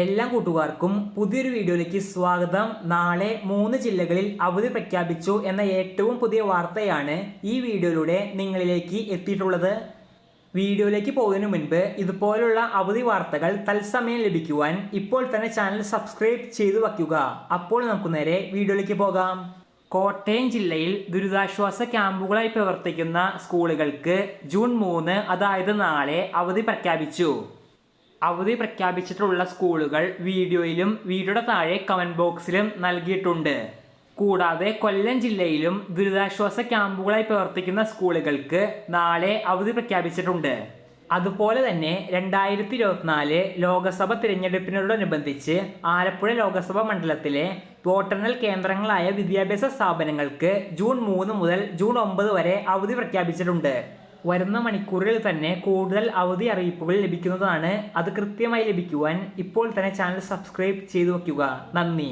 എല്ലാ കൂട്ടുകാർക്കും പുതിയൊരു വീഡിയോയിലേക്ക് സ്വാഗതം. നാളെ മൂന്ന് ജില്ലകളിൽ അവധി പ്രഖ്യാപിച്ചു എന്ന ഏറ്റവും പുതിയ വാർത്തയാണ് ഈ വീഡിയോയിലൂടെ നിങ്ങളിലേക്ക് എത്തിയിട്ടുള്ളത്. വീഡിയോയിലേക്ക് പോകുന്നതിന് മുൻപ് ഇതുപോലുള്ള അവധി വാർത്തകൾ തത്സമയം ലഭിക്കുവാൻ ഇപ്പോൾ തന്നെ ചാനൽ സബ്സ്ക്രൈബ് ചെയ്തു വയ്ക്കുക. അപ്പോൾ നമുക്ക് നേരെ വീഡിയോയിലേക്ക് പോകാം. കോട്ടയം ജില്ലയിൽ ദുരിതാശ്വാസ ക്യാമ്പുകളായി പ്രവർത്തിക്കുന്ന സ്കൂളുകൾക്ക് ജൂൺ മൂന്ന് അതായത് നാളെ അവധി പ്രഖ്യാപിച്ചു. അവധി പ്രഖ്യാപിച്ചിട്ടുള്ള സ്കൂളുകൾ വീഡിയോയിലും വീഡിയോയുടെ താഴെ കമന്റ് ബോക്സിലും നൽകിയിട്ടുണ്ട്. കൂടാതെ കൊല്ലം ജില്ലയിലും ദുരിതാശ്വാസ ക്യാമ്പുകളായി പ്രവർത്തിക്കുന്ന സ്കൂളുകൾക്ക് നാളെ അവധി പ്രഖ്യാപിച്ചിട്ടുണ്ട്. അതുപോലെ തന്നെ രണ്ടായിരത്തി ഇരുപത്തിനാല് ലോക്സഭ തിരഞ്ഞെടുപ്പിനോടനുബന്ധിച്ച് ആലപ്പുഴ ലോക്സഭാ മണ്ഡലത്തിലെ വോട്ടെണ്ണൽ കേന്ദ്രങ്ങളായ വിദ്യാഭ്യാസ സ്ഥാപനങ്ങൾക്ക് ജൂൺ മൂന്ന് മുതൽ ജൂൺ ഒമ്പത് വരെ അവധി പ്രഖ്യാപിച്ചിട്ടുണ്ട്. വരുന്ന മണിക്കൂറിൽ തന്നെ കൂടുതൽ അവധി അറിയിപ്പുകൾ ലഭിക്കുന്നതാണ്. അത് കൃത്യമായി ലഭിക്കുവാൻ ഇപ്പോൾ തന്നെ ചാനൽ സബ്സ്ക്രൈബ് ചെയ്തു വയ്ക്കുക. നന്ദി.